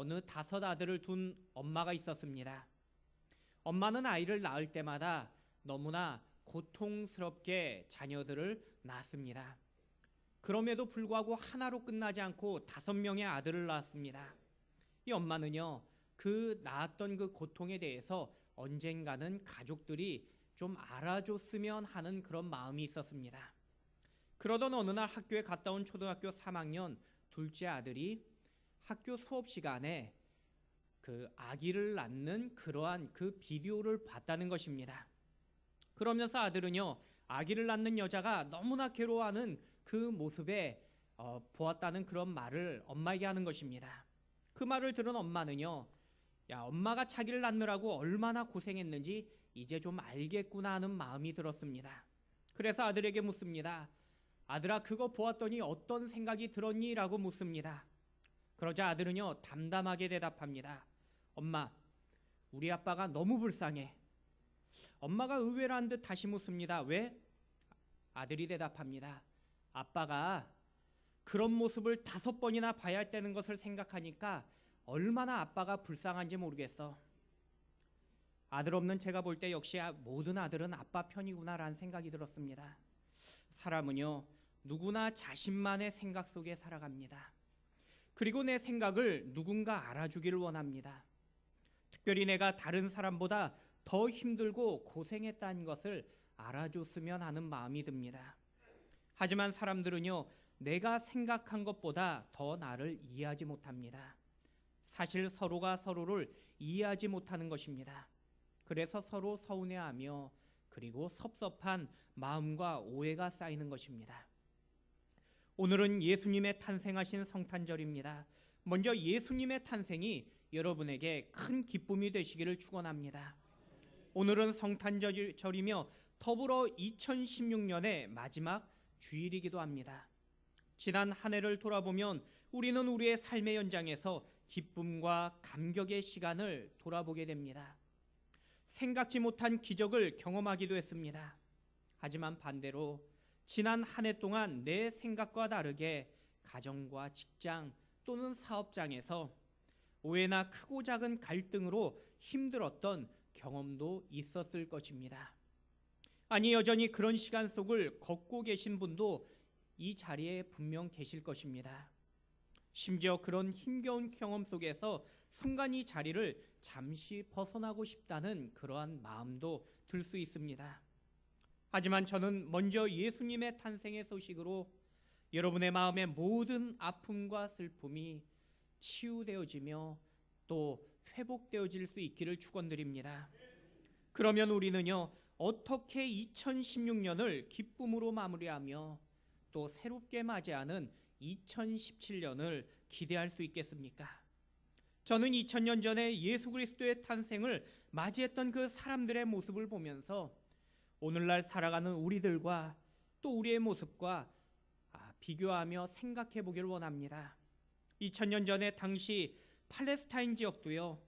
어느 다섯 아들을 둔 엄마가 있었습니다. 엄마는 아이를 낳을 때마다 너무나 고통스럽게 자녀들을 낳았습니다. 그럼에도 불구하고 하나로 끝나지 않고 다섯 명의 아들을 낳았습니다. 이 엄마는요, 그 낳았던 그 고통에 대해서 언젠가는 가족들이 좀 알아줬으면 하는 그런 마음이 있었습니다. 그러던 어느 날 학교에 갔다 온 초등학교 3학년 둘째 아들이 학교 수업 시간에 그 아기를 낳는 그러한 그 비디오를 봤다는 것입니다. 그러면서 아들은요, 아기를 낳는 여자가 너무나 괴로워하는 그 모습에 어, 보았다는 그런 말을 엄마에게 하는 것입니다. 그 말을 들은 엄마는요, 야, 엄마가 자기를 낳느라고 얼마나 고생했는지 이제 좀 알겠구나 하는 마음이 들었습니다. 그래서 아들에게 묻습니다. 아들아, 그거 보았더니 어떤 생각이 들었니? 라고 묻습니다. 그러자 아들은요, 담담하게 대답합니다. 엄마, 우리 아빠가 너무 불쌍해. 엄마가 의외란 듯 다시 묻습니다. 왜? 아들이 대답합니다. 아빠가 그런 모습을 다섯 번이나 봐야 했다는 것을 생각하니까 얼마나 아빠가 불쌍한지 모르겠어. 아들 없는 제가 볼 때 역시 아- 모든 아들은 아빠 편이구나라는 생각이 들었습니다. 사람은요, 누구나 자신만의 생각 속에 살아갑니다. 그리고 내 생각을 누군가 알아주기를 원합니다. 특별히 내가 다른 사람보다 더 힘들고 고생했다는 것을 알아줬으면 하는 마음이 듭니다. 하지만 사람들은요, 내가 생각한 것보다 더 나를 이해하지 못합니다. 사실 서로가 서로를 이해하지 못하는 것입니다. 그래서 서로 서운해하며 그리고 섭섭한 마음과 오해가 쌓이는 것입니다. 오늘은 예수님의 탄생하신 성탄절입니다. 먼저 예수님의 탄생이 여러분에게 큰 기쁨이 되시기를 축원합니다. 오늘은 성탄절이며 더불어 2016년의 마지막 주일이기도 합니다. 지난 한 해를 돌아보면 우리는 우리의 삶의 연장에서 기쁨과 감격의 시간을 돌아보게 됩니다. 생각지 못한 기적을 경험하기도 했습니다. 하지만 반대로 지난 한 해 동안 내 생각과 다르게 가정과 직장 또는 사업장에서 오해나 크고 작은 갈등으로 힘들었던 경험도 있었을 것입니다. 아니 여전히 그런 시간 속을 걷고 계신 분도 이 자리에 분명 계실 것입니다. 심지어 그런 힘겨운 경험 속에서 순간 이 자리를 잠시 벗어나고 싶다는 그러한 마음도 들 수 있습니다. 하지만 저는 먼저 예수님의 탄생의 소식으로 여러분의 마음의 모든 아픔과 슬픔이 치유되어지며 또 회복되어질 수 있기를 축원드립니다. 그러면 우리는요 어떻게 2016년을 기쁨으로 마무리하며 또 새롭게 맞이하는 2017년을 기대할 수 있겠습니까? 저는 2000년 전에 예수 그리스도의 탄생을 맞이했던 그 사람들의 모습을 보면서 오늘날 살아가는 우리들과 또 우리의 모습과 아, 비교하며 생각해 보기를 원합니다. 2000년 전에 당시 팔레스타인 지역도요.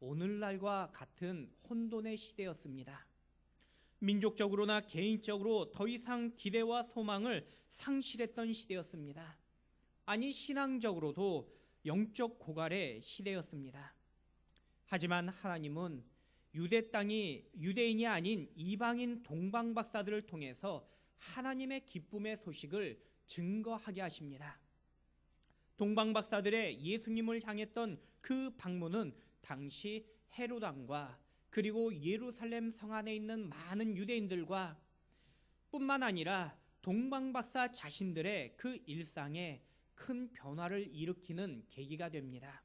오늘날과 같은 혼돈의 시대였습니다. 민족적으로나 개인적으로 더 이상 기대와 소망을 상실했던 시대였습니다. 아니 신앙적으로도 영적 고갈의 시대였습니다. 하지만 하나님은 유대 땅이 유대인이 아닌 이방인 동방 박사들을 통해서 하나님의 기쁨의 소식을 증거하게 하십니다. 동방 박사들의 예수님을 향했던 그 방문은 당시 헤롯 왕과 그리고 예루살렘 성 안에 있는 많은 유대인들과 뿐만 아니라 동방 박사 자신들의 그 일상에 큰 변화를 일으키는 계기가 됩니다.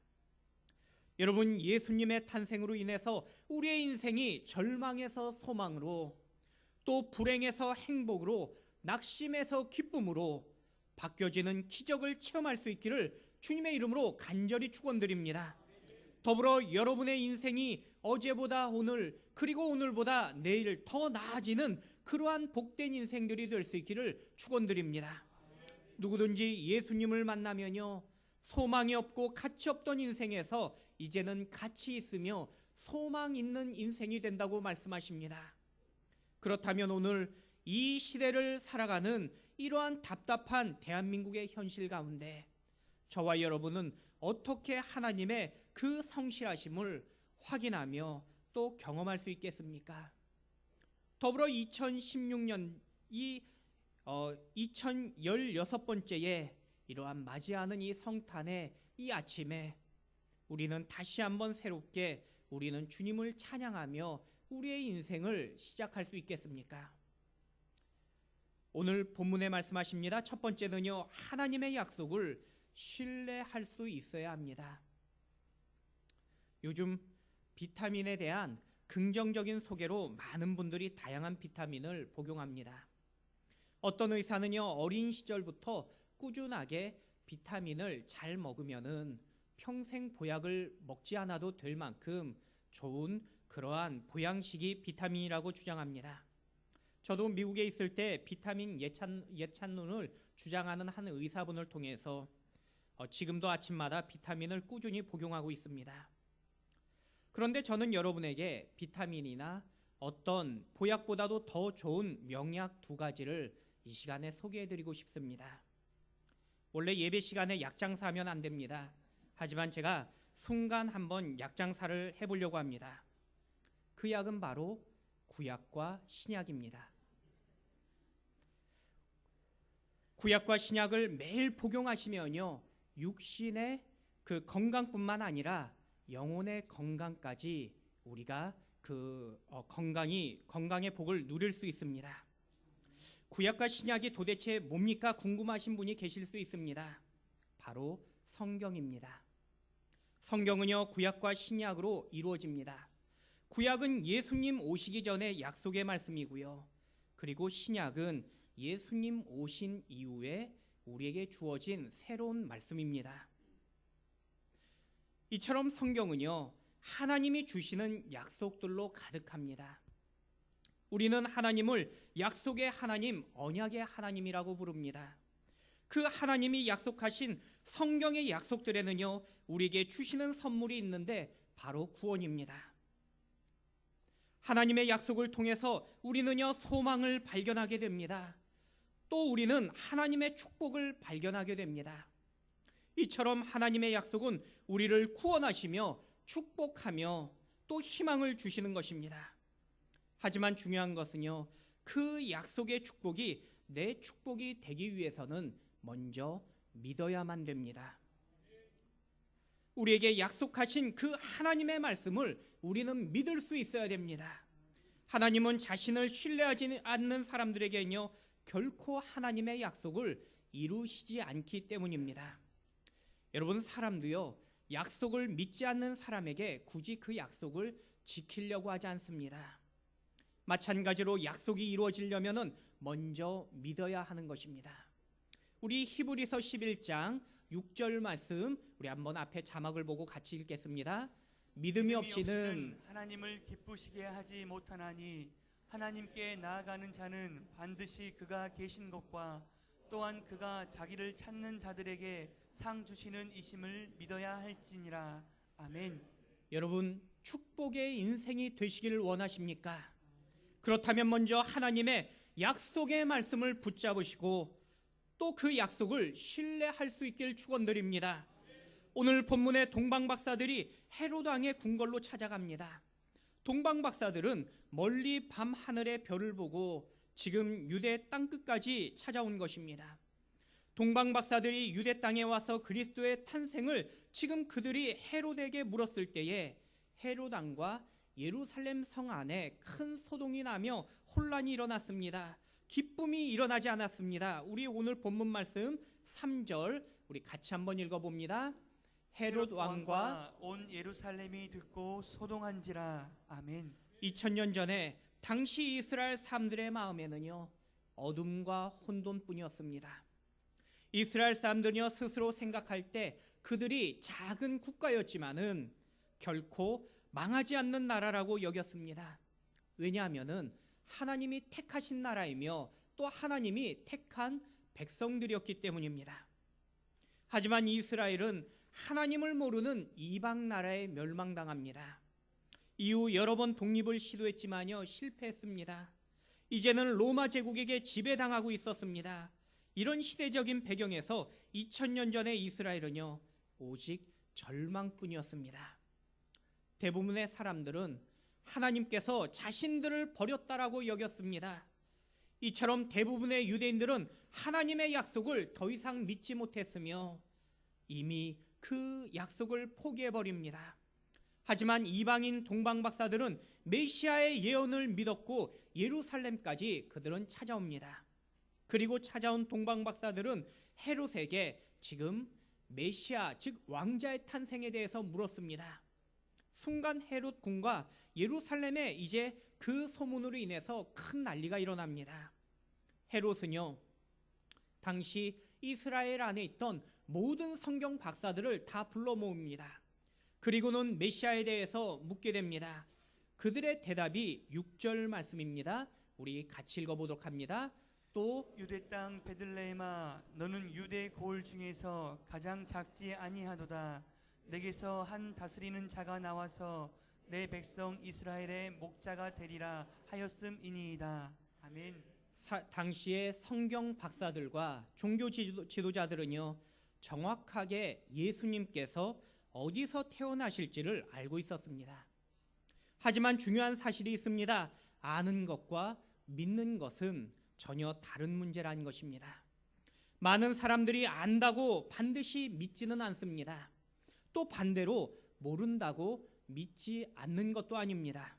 여러분 예수님의 탄생으로 인해서 우리의 인생이 절망에서 소망으로 또 불행에서 행복으로 낙심에서 기쁨으로 바뀌어지는 기적을 체험할 수 있기를 주님의 이름으로 간절히 축원드립니다. 더불어 여러분의 인생이 어제보다 오늘 그리고 오늘보다 내일 더 나아지는 그러한 복된 인생들이 될 수 있기를 축원드립니다. 누구든지 예수님을 만나면요 소망이 없고 가치 없던 인생에서 이제는 가치 있으며 소망 있는 인생이 된다고 말씀하십니다. 그렇다면 오늘 이 시대를 살아가는 이러한 답답한 대한민국의 현실 가운데 저와 여러분은 어떻게 하나님의 그 성실하심을 확인하며 또 경험할 수 있겠습니까? 더불어 2016년 이 어, 2016번째에 이러한 맞이하는 이 성탄의 이 아침에 우리는 다시 한번 새롭게 우리는 주님을 찬양하며 우리의 인생을 시작할 수 있겠습니까? 오늘 본문에 말씀하십니다. 첫 번째는요, 하나님의 약속을 신뢰할 수 있어야 합니다. 요즘 비타민에 대한 긍정적인 소개로 많은 분들이 다양한 비타민을 복용합니다. 어떤 의사는요, 어린 시절부터 꾸준하게 비타민을 잘 먹으면은 평생 보약을 먹지 않아도 될 만큼 좋은 그러한 보양식이 비타민이라고 주장합니다. 저도 미국에 있을 때 비타민 예찬, 예찬론을 주장하는 한 의사분을 통해서 어, 지금도 아침마다 비타민을 꾸준히 복용하고 있습니다. 그런데 저는 여러분에게 비타민이나 어떤 보약보다도 더 좋은 명약 두 가지를 이 시간에 소개해 드리고 싶습니다. 원래 예배 시간에 약장사하면 안 됩니다. 하지만 제가 순간 한번 약장사를 해보려고 합니다. 그 약은 바로 구약과 신약입니다. 구약과 신약을 매일 복용하시면요. 육신의 그 건강뿐만 아니라 영혼의 건강까지 우리가 그 어, 건강이 건강의 복을 누릴 수 있습니다. 구약과 신약이 도대체 뭡니까 궁금하신 분이 계실 수 있습니다. 바로 성경입니다. 성경은요 구약과 신약으로 이루어집니다. 구약은 예수님 오시기 전에 약속의 말씀이고요. 그리고 신약은 예수님 오신 이후에 우리에게 주어진 새로운 말씀입니다. 이처럼 성경은요, 하나님이 주시는 약속들로 가득합니다. 우리는 하나님을 약속의 하나님, 언약의 하나님이라고 부릅니다. 그 하나님이 약속하신 성경의 약속들에는요, 우리에게 주시는 선물이 있는데 바로 구원입니다. 하나님의 약속을 통해서 우리는요, 소망을 발견하게 됩니다. 또 우리는 하나님의 축복을 발견하게 됩니다. 이처럼 하나님의 약속은 우리를 구원하시며 축복하며 또 희망을 주시는 것입니다. 하지만 중요한 것은요, 그 약속의 축복이 내 축복이 되기 위해서는 먼저 믿어야만 됩니다. 우리에게 약속하신 그 하나님의 말씀을 우리는 믿을 수 있어야 됩니다. 하나님은 자신을 신뢰하지 않는 사람들에게는요, 결코 하나님의 약속을 이루시지 않기 때문입니다. 여러분 사람도요 약속을 믿지 않는 사람에게 굳이 그 약속을 지키려고 하지 않습니다. 마찬가지로 약속이 이루어지려면은 먼저 믿어야 하는 것입니다. 우리 히브리서 11장 6절 말씀 우리 한번 앞에 자막을 보고 같이 읽겠습니다. 믿음이 없이는 하나님을 기쁘시게 하지 못하나니 하나님께 나아가는 자는 반드시 그가 계신 것과 또한 그가 자기를 찾는 자들에게 상 주시는 이심을 믿어야 할지니라. 아멘. 여러분 축복의 인생이 되시기를 원하십니까? 그렇다면 먼저 하나님의 약속의 말씀을 붙잡으시고 또 그 약속을 신뢰할 수 있길 축원드립니다. 오늘 본문의 동방 박사들이 헤롯 왕의 궁궐로 찾아갑니다. 동방 박사들은 멀리 밤 하늘의 별을 보고 지금 유대 땅 끝까지 찾아온 것입니다. 동방 박사들이 유대 땅에 와서 그리스도의 탄생을 지금 그들이 헤롯에게 물었을 때에 헤롯 왕과 예루살렘 성 안에 큰 소동이 나며 혼란이 일어났습니다. 기쁨이 일어나지 않았습니다. 우리 오늘 본문 말씀 3절 우리 같이 한번 읽어 봅니다. 헤롯 왕과 온 예루살렘이 듣고 소동한지라. 아멘. 2000년 전에 당시 이스라엘 사람들의 마음에는요 어둠과 혼돈뿐이었습니다. 이스라엘 사람들이요 스스로 생각할 때 그들이 작은 국가였지만은 결코 망하지 않는 나라라고 여겼습니다. 왜냐하면은 하나님이 택하신 나라이며 또 하나님이 택한 백성들이었기 때문입니다. 하지만 이스라엘은 하나님을 모르는 이방 나라에 멸망당합니다. 이후 여러 번 독립을 시도했지만요 실패했습니다. 이제는 로마 제국에게 지배당하고 있었습니다. 이런 시대적인 배경에서 2000년 전의 이스라엘은요 오직 절망뿐이었습니다. 대부분의 사람들은 하나님께서 자신들을 버렸다라고 여겼습니다. 이처럼 대부분의 유대인들은 하나님의 약속을 더 이상 믿지 못했으며 이미 그 약속을 포기해 버립니다. 하지만 이방인 동방 박사들은 메시아의 예언을 믿었고 예루살렘까지 그들은 찾아옵니다. 그리고 찾아온 동방 박사들은 헤롯에게 지금 메시아 즉 왕자의 탄생에 대해서 물었습니다. 순간 헤롯 군과 예루살렘에 이제 그 소문으로 인해서 큰 난리가 일어납니다. 헤롯은요 당시 이스라엘 안에 있던 모든 성경 박사들을 다 불러 모읍니다. 그리고는 메시아에 대해서 묻게 됩니다. 그들의 대답이 6절 말씀입니다. 우리 같이 읽어보도록 합니다. 또 유대 땅 베들레헴아 너는 유대 고을 중에서 가장 작지 아니하도다 내게서 한 다스리는 자가 나와서 내 백성 이스라엘의 목자가 되리라 하였음이니이다 아멘 사- 당시의 성경 박사들과 종교 지도, 지도자들은요 정확하게 예수님께서 어디서 태어나실지를 알고 있었습니다. 하지만 중요한 사실이 있습니다. 아는 것과 믿는 것은 전혀 다른 문제라는 것입니다. 많은 사람들이 안다고 반드시 믿지는 않습니다. 또 반대로 모른다고 믿지 않는 것도 아닙니다.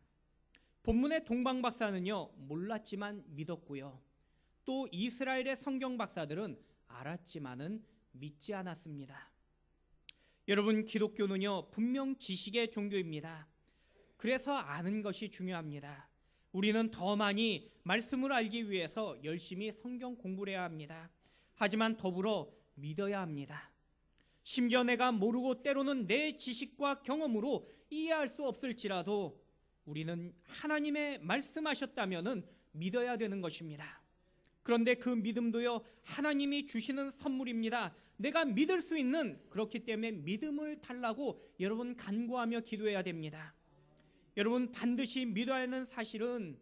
본문의 동방 박사는요 몰랐지만 믿었고요. 또 이스라엘의 성경 박사들은 알았지만은 믿지 않았습니다. 여러분 기독교는요 분명 지식의 종교입니다. 그래서 아는 것이 중요합니다. 우리는 더 많이 말씀을 알기 위해서 열심히 성경 공부를 해야 합니다. 하지만 더불어 믿어야 합니다. 심지어 내가 모르고 때로는 내 지식과 경험으로 이해할 수 없을지라도 우리는 하나님의 말씀하셨다면은 믿어야 되는 것입니다. 그런데 그 믿음도요, 하나님이 주시는 선물입니다. 내가 믿을 수 있는 그렇기 때문에 믿음을 달라고 여러분 간구하며 기도해야 됩니다. 여러분 반드시 믿어야 하는 사실은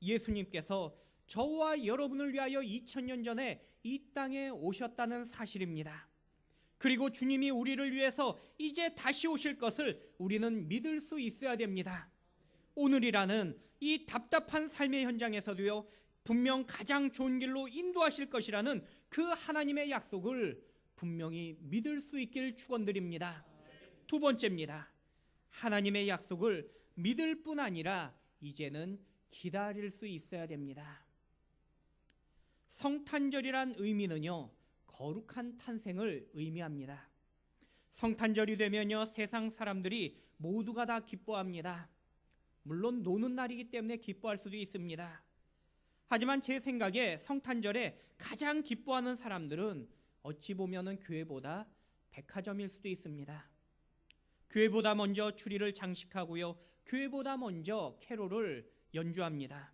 예수님께서 저와 여러분을 위하여 2000년 전에 이 땅에 오셨다는 사실입니다. 그리고 주님이 우리를 위해서 이제 다시 오실 것을 우리는 믿을 수 있어야 됩니다. 오늘이라는 이 답답한 삶의 현장에서도요, 분명 가장 좋은 길로 인도하실 것이라는 그 하나님의 약속을 분명히 믿을 수 있길 축원드립니다. 두 번째입니다. 하나님의 약속을 믿을 뿐 아니라 이제는 기다릴 수 있어야 됩니다. 성탄절이란 의미는요, 거룩한 탄생을 의미합니다. 성탄절이 되면요, 세상 사람들이 모두가 다 기뻐합니다. 물론 노는 날이기 때문에 기뻐할 수도 있습니다. 하지만 제 생각에 성탄절에 가장 기뻐하는 사람들은 어찌 보면은 교회보다 백화점일 수도 있습니다. 교회보다 먼저 추리를 장식하고요. 교회보다 먼저 캐롤을 연주합니다.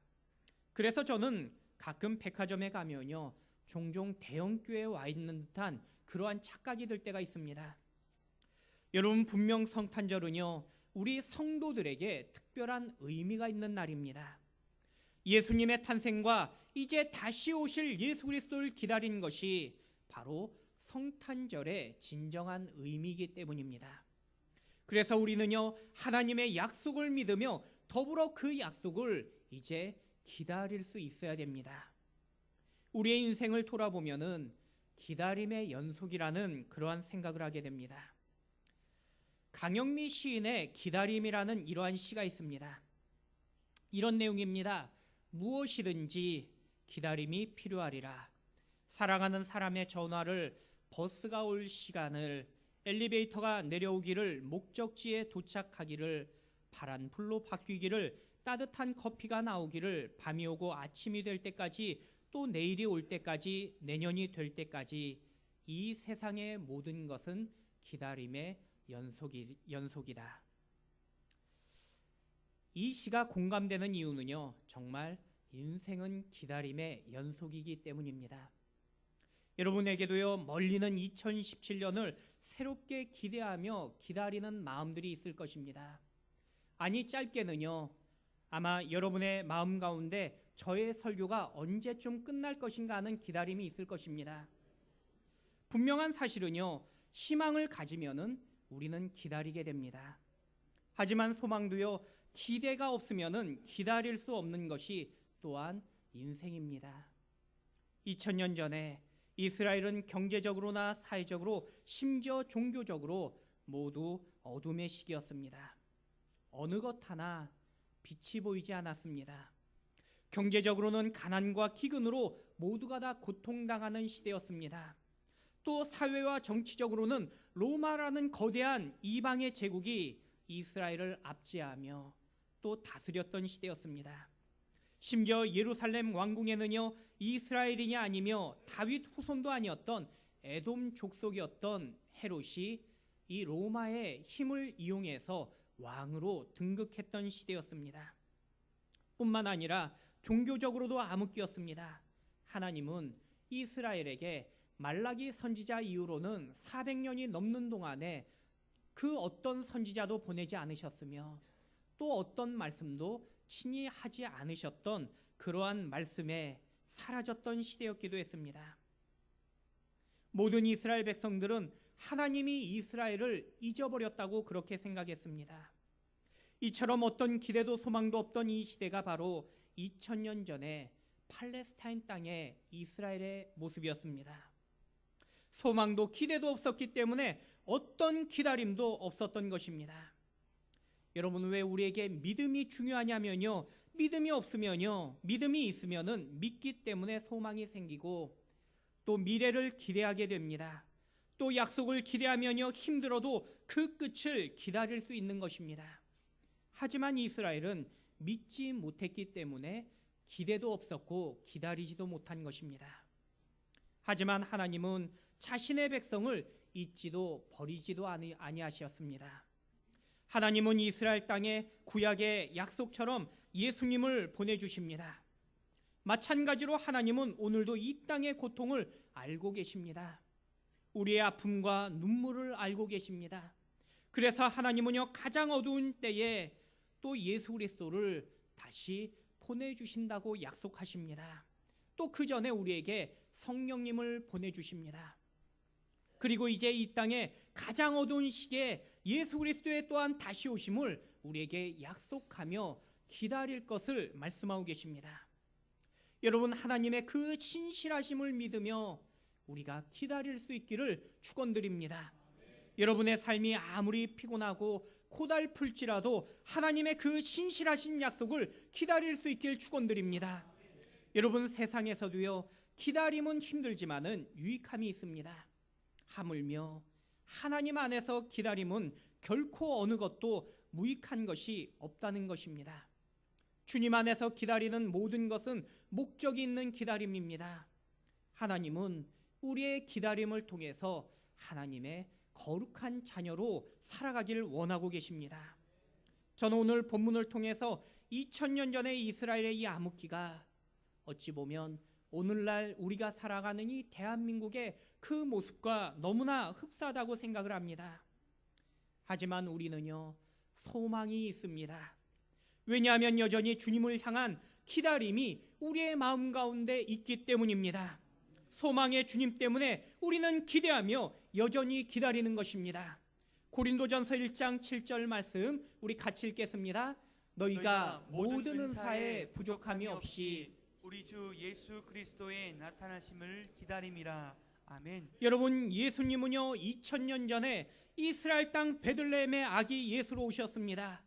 그래서 저는 가끔 백화점에 가면요. 종종 대형 교회에 와 있는 듯한 그러한 착각이 들 때가 있습니다. 여러분 분명 성탄절은요. 우리 성도들에게 특별한 의미가 있는 날입니다. 예수님의 탄생과 이제 다시 오실 예수 그리스도를 기다린 것이 바로 성탄절의 진정한 의미이기 때문입니다. 그래서 우리는요, 하나님의 약속을 믿으며 더불어 그 약속을 이제 기다릴 수 있어야 됩니다. 우리의 인생을 돌아보면은 기다림의 연속이라는 그러한 생각을 하게 됩니다. 강영미 시인의 기다림이라는 이러한 시가 있습니다. 이런 내용입니다. 무엇이든지 기다림이 필요하리라. 사랑하는 사람의 전화를 버스가 올 시간을 엘리베이터가 내려오기를 목적지에 도착하기를 파란 불로 바뀌기를 따뜻한 커피가 나오기를 밤이 오고 아침이 될 때까지 또 내일이 올 때까지 내년이 될 때까지 이 세상의 모든 것은 기다림의 연속이, 연속이다. 이 시가 공감되는 이유는요, 정말 인생은 기다림의 연속이기 때문입니다. 여러분에게도요, 멀리는 2017년을 새롭게 기대하며 기다리는 마음들이 있을 것입니다. 아니, 짧게는요, 아마 여러분의 마음 가운데 저의 설교가 언제쯤 끝날 것인가 하는 기다림이 있을 것입니다. 분명한 사실은요, 희망을 가지면은 우리는 기다리게 됩니다. 하지만 소망도요 기대가 없으면은 기다릴 수 없는 것이 또한 인생입니다. 2000년 전에 이스라엘은 경제적으로나 사회적으로 심지어 종교적으로 모두 어둠의 시기였습니다. 어느 것 하나 빛이 보이지 않았습니다. 경제적으로는 가난과 기근으로 모두가 다 고통당하는 시대였습니다. 또 사회와 정치적으로는 로마라는 거대한 이방의 제국이 이스라엘을 압제하며 또 다스렸던 시대였습니다. 심지어 예루살렘 왕궁에는요 이스라엘인이 아니며 다윗 후손도 아니었던 에돔 족속이었던 헤롯이 이 로마의 힘을 이용해서 왕으로 등극했던 시대였습니다. 뿐만 아니라 종교적으로도 암흑기였습니다. 하나님은 이스라엘에게 말라기 선지자 이후로는 400년이 넘는 동안에 그 어떤 선지자도 보내지 않으셨으며 또 어떤 말씀도 친히 하지 않으셨던 그러한 말씀에 사라졌던 시대였기도 했습니다. 모든 이스라엘 백성들은 하나님이 이스라엘을 잊어버렸다고 그렇게 생각했습니다. 이처럼 어떤 기대도 소망도 없던 이 시대가 바로 2000년 전에 팔레스타인 땅의 이스라엘의 모습이었습니다. 소망도 기대도 없었기 때문에 어떤 기다림도 없었던 것입니다. 여러분 왜 우리에게 믿음이 중요하냐면요. 믿음이 없으면요. 믿음이 있으면은 믿기 때문에 소망이 생기고 또 미래를 기대하게 됩니다. 또 약속을 기대하면요. 힘들어도 그 끝을 기다릴 수 있는 것입니다. 하지만 이스라엘은 믿지 못했기 때문에 기대도 없었고 기다리지도 못한 것입니다. 하지만 하나님은 자신의 백성을 잊지도 버리지도 아니- 아니하셨습니다. 하나님은 이스라엘 땅에 구약의 약속처럼 예수님을 보내주십니다. 마찬가지로 하나님은 오늘도 이 땅의 고통을 알고 계십니다. 우리의 아픔과 눈물을 알고 계십니다. 그래서 하나님은요 가장 어두운 때에 또 예수 그리스도를 다시 보내주신다고 약속하십니다. 또 그 전에 우리에게 성령님을 보내주십니다. 그리고 이제 이 땅에 가장 어두운 시기에 예수 그리스도의 또한 다시 오심을 우리에게 약속하며 기다릴 것을 말씀하고 계십니다. 여러분 하나님의 그 신실하심을 믿으며 우리가 기다릴 수 있기를 축원드립니다. 여러분의 삶이 아무리 피곤하고 고달플지라도 하나님의 그 신실하신 약속을 기다릴 수 있길 축원드립니다. 여러분 세상에서도요 기다림은 힘들지만은 유익함이 있습니다. 하물며 하나님 안에서 기다림은 결코 어느 것도 무익한 것이 없다는 것입니다. 주님 안에서 기다리는 모든 것은 목적이 있는 기다림입니다. 하나님은 우리의 기다림을 통해서 하나님의 거룩한 자녀로 살아가길 원하고 계십니다. 저는 오늘 본문을 통해서 2000년 전의 이스라엘의 이 암흑기가 어찌 보면 오늘날 우리가 살아가는 이 대한민국의 그 모습과 너무나 흡사하다고 생각을 합니다. 하지만 우리는요, 소망이 있습니다. 왜냐하면 여전히 주님을 향한 기다림이 우리의 마음 가운데 있기 때문입니다. 소망의 주님 때문에 우리는 기대하며 여전히 기다리는 것입니다. 고린도전서 1장 7절 말씀 우리 같이 읽겠습니다. 너희가 모든 은사에 부족함이 없이 우리 주 예수 그리스도의 나타나심을 기다림이라. 아멘. 여러분 예수님은요 2000년 전에 이스라엘 땅 베들레헴의 아기 예수로 오셨습니다.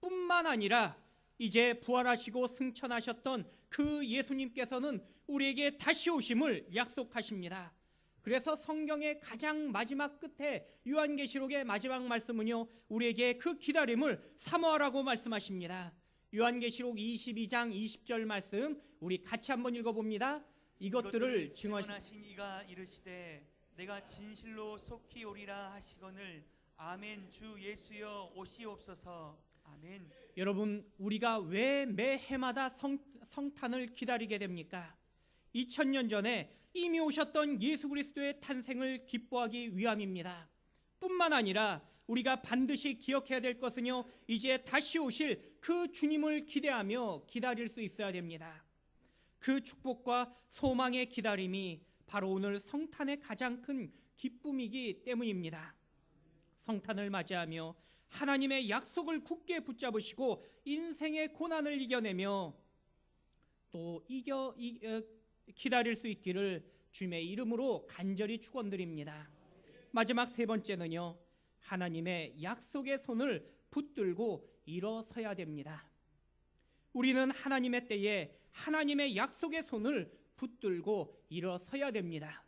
뿐만 아니라 이제 부활하시고 승천하셨던 그 예수님께서는 우리에게 다시 오심을 약속하십니다. 그래서 성경의 가장 마지막 끝에 요한계시록의 마지막 말씀은요 우리에게 그 기다림을 사모하라고 말씀하십니다. 요한계시록 22장 20절 말씀 우리 같이 한번 읽어봅니다. 이것들을 증언하신 이가 이르시되 내가 진실로 속히 오리라 하시거늘 아멘 주 예수여 오시옵소서 아멘 여러분 우리가 왜 매 해마다 성, 성탄을 기다리게 됩니까? 2000년 전에 이미 오셨던 예수 그리스도의 탄생을 기뻐하기 위함입니다. 뿐만 아니라 우리가 반드시 기억해야 될 것은요. 이제 다시 오실 그 주님을 기대하며 기다릴 수 있어야 됩니다. 그 축복과 소망의 기다림이 바로 오늘 성탄의 가장 큰 기쁨이기 때문입니다. 성탄을 맞이하며 하나님의 약속을 굳게 붙잡으시고 인생의 고난을 이겨내며 또 이겨 이, 어, 기다릴 수 있기를 주님의 이름으로 간절히 축원드립니다. 마지막 세 번째는요. 하나님의 약속의 손을 붙들고 일어서야 됩니다. 우리는 하나님의 때에 하나님의 약속의 손을 붙들고 일어서야 됩니다.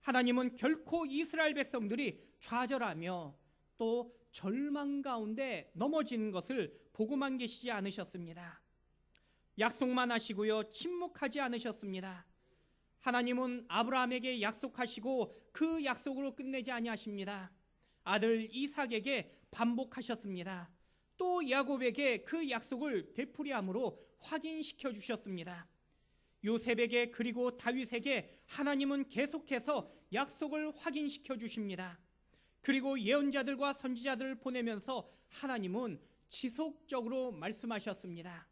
하나님은 결코 이스라엘 백성들이 좌절하며 또 절망 가운데 넘어지는 것을 보고만 계시지 않으셨습니다. 약속만 하시고요. 침묵하지 않으셨습니다. 하나님은 아브라함에게 약속하시고 그 약속으로 끝내지 아니하십니다. 아들 이삭에게 반복하셨습니다. 또 야곱에게 그 약속을 되풀이함으로 확인시켜 주셨습니다. 요셉에게 그리고 다윗에게 하나님은 계속해서 약속을 확인시켜 주십니다. 그리고 예언자들과 선지자들을 보내면서 하나님은 지속적으로 말씀하셨습니다.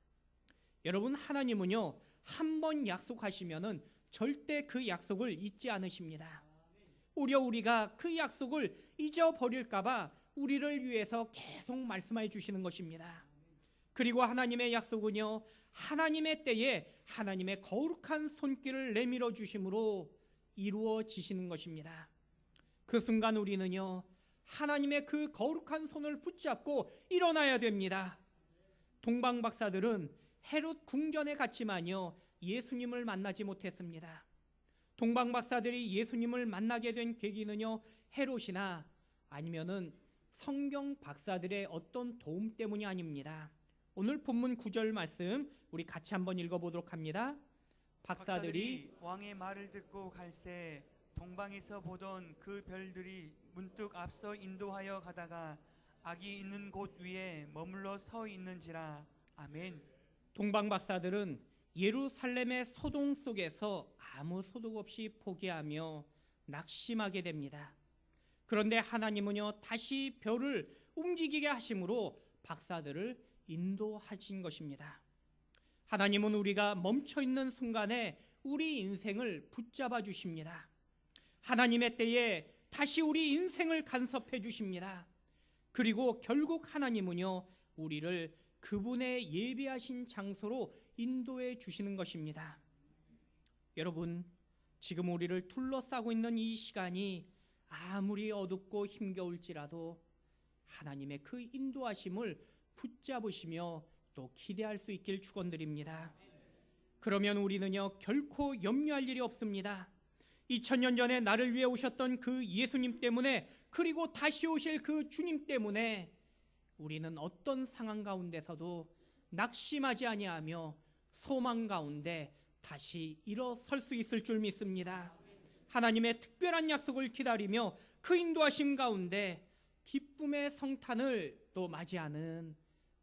여러분 하나님은요 한 번 약속하시면은 절대 그 약속을 잊지 않으십니다. 오려 우리가 그 약속을 잊어버릴까봐 우리를 위해서 계속 말씀해 주시는 것입니다. 그리고 하나님의 약속은요 하나님의 때에 하나님의 거룩한 손길을 내밀어 주심으로 이루어지시는 것입니다. 그 순간 우리는요 하나님의 그 거룩한 손을 붙잡고 일어나야 됩니다. 동방 박사들은 헤롯 궁전에 갔지만요 예수님을 만나지 못했습니다. 동방 박사들이 예수님을 만나게 된 계기는요 헤롯이나 아니면은 성경 박사들의 어떤 도움 때문이 아닙니다. 오늘 본문 9절 말씀 우리 같이 한번 읽어보도록 합니다. 박사들이 박사들이 왕의 말을 듣고 갈새 동방에서 보던 그 별들이 문득 앞서 인도하여 가다가 악이 있는 곳 위에 머물러 서 있는지라 아멘. 동방 박사들은 예루살렘의 소동 속에서 아무 소득 없이 포기하며 낙심하게 됩니다. 그런데 하나님은요 다시 별을 움직이게 하심으로 박사들을 인도하신 것입니다. 하나님은 우리가 멈춰 있는 순간에 우리 인생을 붙잡아 주십니다. 하나님의 때에 다시 우리 인생을 간섭해 주십니다. 그리고 결국 하나님은요 우리를 그분의 예비하신 장소로 인도해 주시는 것입니다. 여러분, 지금 우리를 둘러싸고 있는 이 시간이 아무리 어둡고 힘겨울지라도 하나님의 그 인도하심을 붙잡으시며 또 기대할 수 있길 축원드립니다. 그러면 우리는요 결코 염려할 일이 없습니다. 2000년 전에 나를 위해 오셨던 그 예수님 때문에 그리고 다시 오실 그 주님 때문에 우리는 어떤 상황 가운데서도 낙심하지 아니하며 소망 가운데 다시 일어설 수 있을 줄 믿습니다. 하나님의 특별한 약속을 기다리며 그 인도하심 가운데 기쁨의 성탄을 또 맞이하는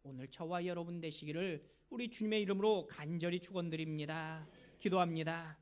오늘 저와 여러분 되시기를 우리 주님의 이름으로 간절히 축원드립니다. 기도합니다.